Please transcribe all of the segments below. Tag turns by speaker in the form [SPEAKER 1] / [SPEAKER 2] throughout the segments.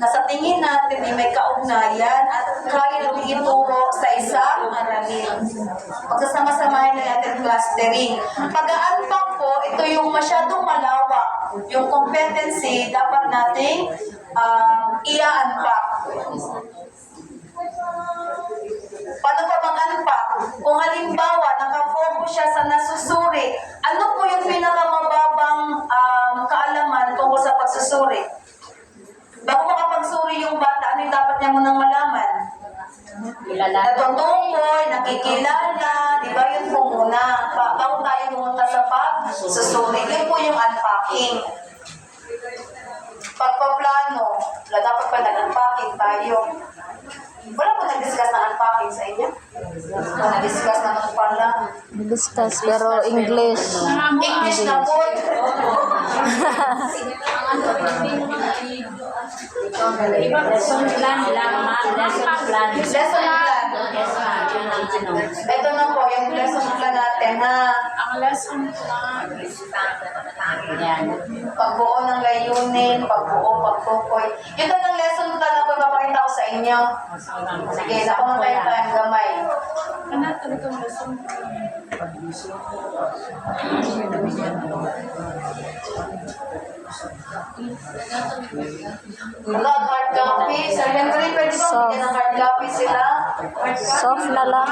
[SPEAKER 1] na sa tingin natin ay may kaugnayan at kaya natin ituro sa isang aralin. Pagsasama-samahin na natin clustering. Pag-aanpak po, ito yung masyadong malawak. Yung competency, dapat nating um, i-unpack. Paano pa mag-unpack? Kung halimbawa, nakafocus siya sa nasusuri, ano po yung pinakamababang um, kaalaman tungkol sa pagsusuri? Bago makapagsuri yung bata, ano yung dapat niya munang malaman? Natutukoy, nakikilala, di ba yun po muna. Pa- Bago tayo pumunta sa pagsusuri, yun po yung unpacking. Pagpaplano, wala dapat pa nag-unpacking tayo. Wala po nag-discuss ng unpacking sa inyo? Nag-discuss na ng pala.
[SPEAKER 2] Discuss, pero English.
[SPEAKER 1] English na po.
[SPEAKER 3] Lesson plan lang, ma'am. Lesson plan.
[SPEAKER 1] Lesson plan.
[SPEAKER 3] Yes, ma'am. Yun ang ano.
[SPEAKER 1] Ito na po, yung lesson plan natin ha.
[SPEAKER 3] Ang lesson plan. Yan.
[SPEAKER 1] Pagbuo ng layunin, pagbuo, pagtukoy. Yun talagang lesson plan na po ipapakita ko sa inyo. Sige, ako nang tayo tayong gamay.
[SPEAKER 3] Ano talagang lesson plan?
[SPEAKER 1] Wala, hard copy. Sir Henry, pwede ba bigyan ng hard copy sila?
[SPEAKER 2] Soft na lang.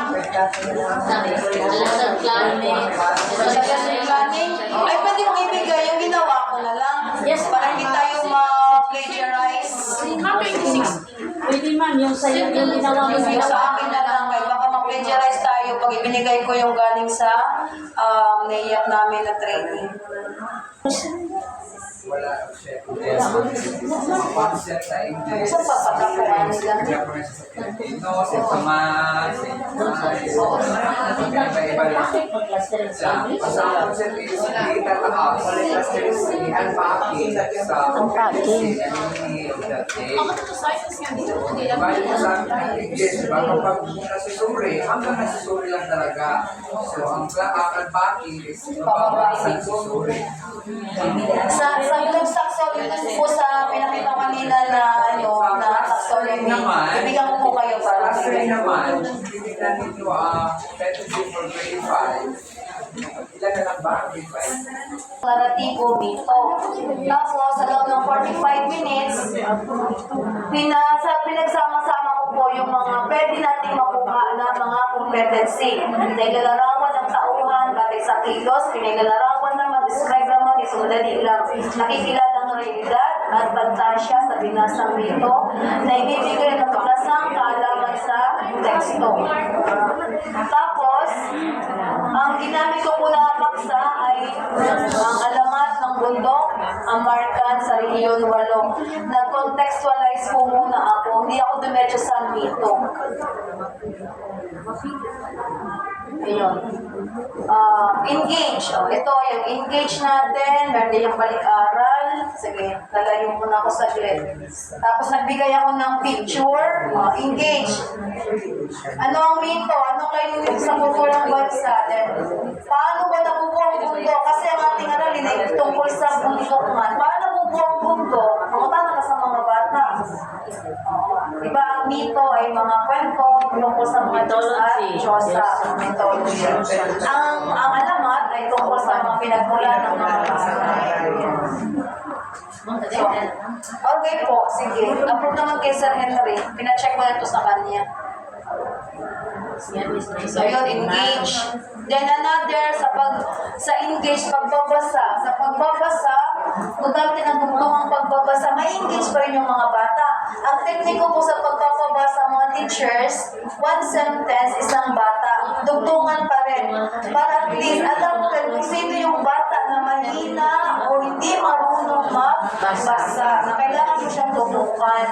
[SPEAKER 3] Lesson plan.
[SPEAKER 1] Sa lesson planning? Ay, pwede mong ibigay. Yung ginawa ko na lang.
[SPEAKER 3] Yes,
[SPEAKER 1] Para hindi tayo ma-plagiarize.
[SPEAKER 3] Pwede ma'am, yung sa'yo, yung ginawa mo
[SPEAKER 1] Yung
[SPEAKER 3] ginawa.
[SPEAKER 1] sa akin na lang, baka ma-plagiarize tayo pag ibinigay ko yung galing sa um, naiyak namin na training.
[SPEAKER 4] wala siya. Mga concept sa English.
[SPEAKER 1] Saan nila?
[SPEAKER 4] Reference sa Filipino, sa Tomas, sa iba-iba lang. Sa basta ang concept is hindi tataka wala cluster is unpacking sa
[SPEAKER 2] Unpacking.
[SPEAKER 4] Bali mo sa amin ng English, diba? Kapag nasusuri, hanggang nasusuri lang talaga. So, ang ang unpacking is mababa sa susuri.
[SPEAKER 1] Sa sa Globe Saxon, yun po sa pinakita ko kanina na ano, na taxonomy. Ibigyan ko po kayo para
[SPEAKER 4] Cluster naman, titignan ninyo ang strategy for grade 5. Ilan na lang ba? Grade 5?
[SPEAKER 1] Naratibo mito. Tapos, sa loob ng 45 minutes, pinasa, pinagsama-sama ko po yung mga pwede nating makuha na mga competency. Pinaglalarawan ng tauhan, batay sa kilos, pinaglalarawan ng mag-describe naman, isunodali lang. Nakikilala ng realidad at bantasya sa binasang mito na ibibigay ng tuklasang kaalaman sa teksto. Tapos, ang ginamit ko po na paksa ay ang alamat ng bundok, ang markan sa rehiyon 8. Nag-contextualize po muna ako, hindi ako dumetso sa mito. Ayun. Ah, engage. Oh, ito, yung engage natin. Meron yung balik-aral. Sige, lalayo muna ako saglit. Tapos nagbigay ako ng picture. Ah, engage. Ano ang mito? Anong layunin sa kulturang bansa? Then, paano ba nabubuo ang mundo? Kasi ang ating aralin ay tungkol sa bundok man. Paano sa mga Diyos at Diyosa. Mythology. Ang, ang alamat ay tungkol sa mga pinagmula ng mga bata. So, okay po, sige. Approve naman kay Sir Henry. Pina-check ko na ito sa kanya. So yun, engage. Then another, sa pag sa engage, pagbabasa. Sa pagbabasa, gugamit ng dugtungang pagbabasa, may engage pa rin yung mga bata. Ang tekniko po sa pagpapabasa mga teachers, one sentence, isang bata. Dugtungan pa rin. Para at least alam mo rin kung sino yung bata na mahina o hindi marunong magbasa. Na kailangan mo siyang tutukan.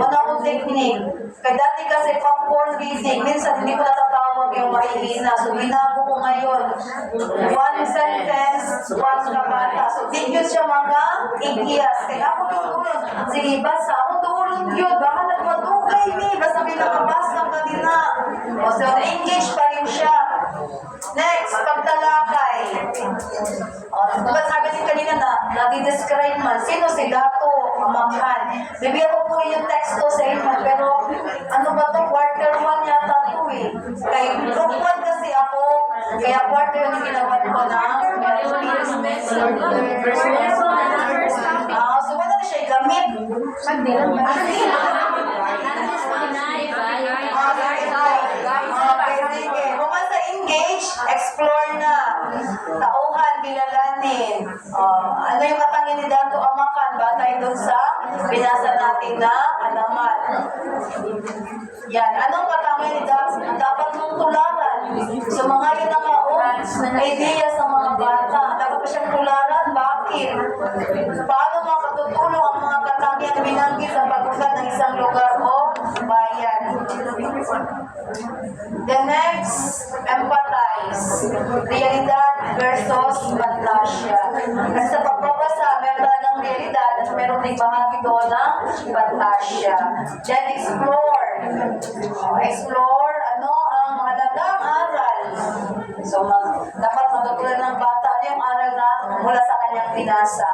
[SPEAKER 1] Ano akong technique? Kaya dati kasi popcorn reading, minsan hindi ko natatawag yung mahihina. So, binago ko ngayon. One sentence, one na bata. So, di yun siya mga igiyas. Kaya ako tutulong. Sige, basa. Ako tulong yun, baka nagmatungkay ni, basta pinakapas ng kanina. O, so, engage pa rin siya. Next, pagtalakay. O, diba sabi din kanina na, nadi-describe man, sino si Dato Mamhan? Bibigyan ko po yung text ko sa inyo, pero ano ba to? Quarter 1 yata to eh. Kay group 1 kasi ako, kaya quarter 1 yung ginawa ko na. Verse 1. Gamit. Okay, sige. Man sa engage, explore na. Tauhan, kilalanin. Oh, ano yung katangin ni Dato Amakan? Batay dun sa binasa natin na alamat. Yan. Anong Dato? Dapat mong tularan. So mga yun ang kaon, idea sa mga bata. Dapat pa siyang tularan. Bakit? Paano katangian binanggit sa pag-usad ng isang lugar o bayan? The next, empathize. Realidad versus fantasya. Kasi sa pagbabasa, meron ng realidad at meron ding bahagi doon ng fantasya. Then explore. Explore, ano, ang mahalagang aral. So, dapat matutunan ng bata yung aral na mula kanyang binasa.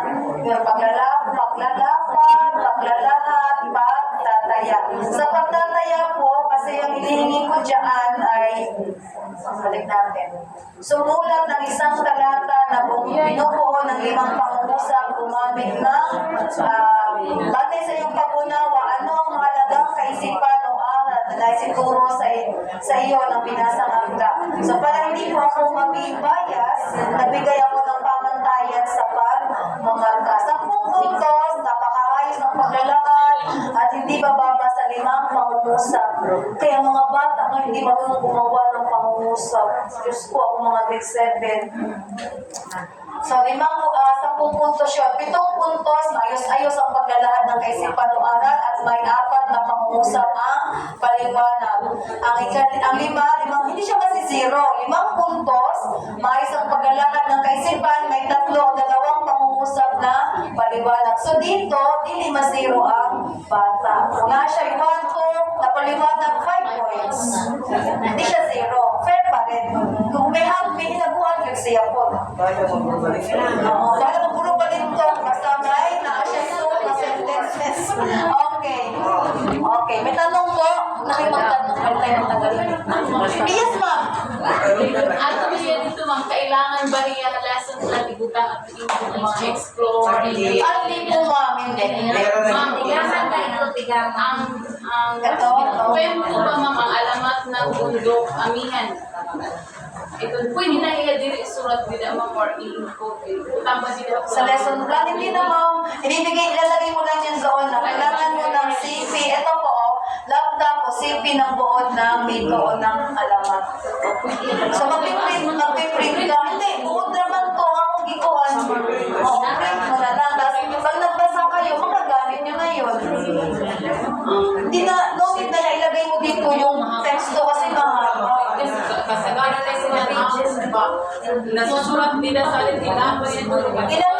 [SPEAKER 1] Yung paglalap, paglalapad, paglalahat, pagtataya. Sa pagtataya po, kasi yung hinihingi ko dyan ay, balik natin. Sumulat ng isang talata na bu- binubuo ng limang pangungusap gumamit ng uh, batay sa iyong pag-unawa, ano ang mahalagang kaisipan o aral na naisituro sa, sa iyo ng binasang akda. So para hindi po ako mabibayas, nagbigay ako ng pamantayan sa pagmamarka. Sampung puntos, napakaayos ng paglalakad at hindi bababa sa limang pangungusap. Kaya mga bata nga hindi marunong gumawa ng pangungusap. Diyos ko, ako mga grade 7. So, limang, uh, sampung puntos yun. Pitong puntos, maayos-ayos ang paglalahad ng kaisipan o aral at may apat na pangungusap ang paliwanag. Ang, ikal- ang lima, limang, hindi siya kasi zero. Limang puntos, maayos ang paglalahad ng kaisipan, may tatlo, dalawang pangungusap na paliwanag. So, dito, hindi ma-zero ang bata. Na siya yung one, two, napaliwanag, five points. Hindi siya zero. Fair pa rin. Kung may hap, may hinaguan, yun siya po. Oo, dahil magulo pa din to. Basta may na siya ito na sentences. Okay. Okay. May tanong po. Nakipagtanong kayo tayo ng tagalog. Yes, ma'am.
[SPEAKER 3] Ato niya dito ma'am, kailangan ba niya na lessons na tigutan at mga explore?
[SPEAKER 1] Ano din po, ma'am? Hindi.
[SPEAKER 3] Ma'am, tigasan ba ito tigasan? Ang, ang, kwento ba ma'am ang alamat ng bundok amihan? Ito, pwede na iya diri surat nila ma'am or i-encode. Utang ba nila
[SPEAKER 1] Sa lesson plan, hindi na, ma'am. Ibibigay, ilalagay mo lang yan doon na kailangan mo ng CP. Ito po, oh, laptop o CP ng buod ng mito o ng alamat. So, magpiprint, magpiprint ka. Hindi, buod naman to ang gikuhan. O, print mo
[SPEAKER 3] Nasusurat nila sa alit nila.
[SPEAKER 1] Ilang